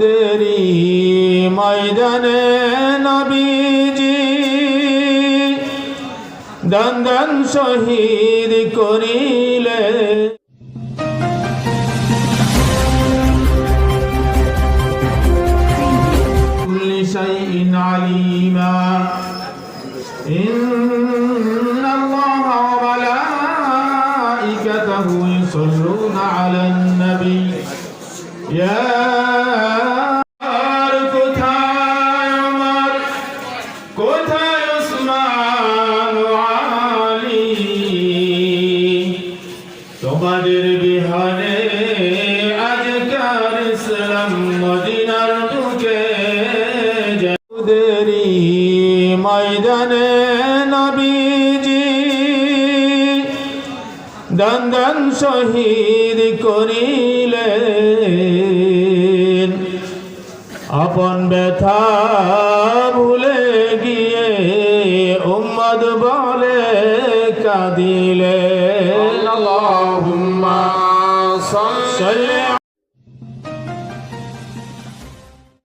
দেরি ময়দানে নবীজি দন্দন শহীদ করিলে كل شيء عليما إن الله وملائكته يصلون على النبي يا কোথায় ওসমান আলী? তোমাদের বিহারে আজকার ইসলাম মদিনার বুকে দেরি ময়দানে নবীজি দন্দন শহীদ করিলেন। আপন ব্যথা ভুলে বলে কাদিলে।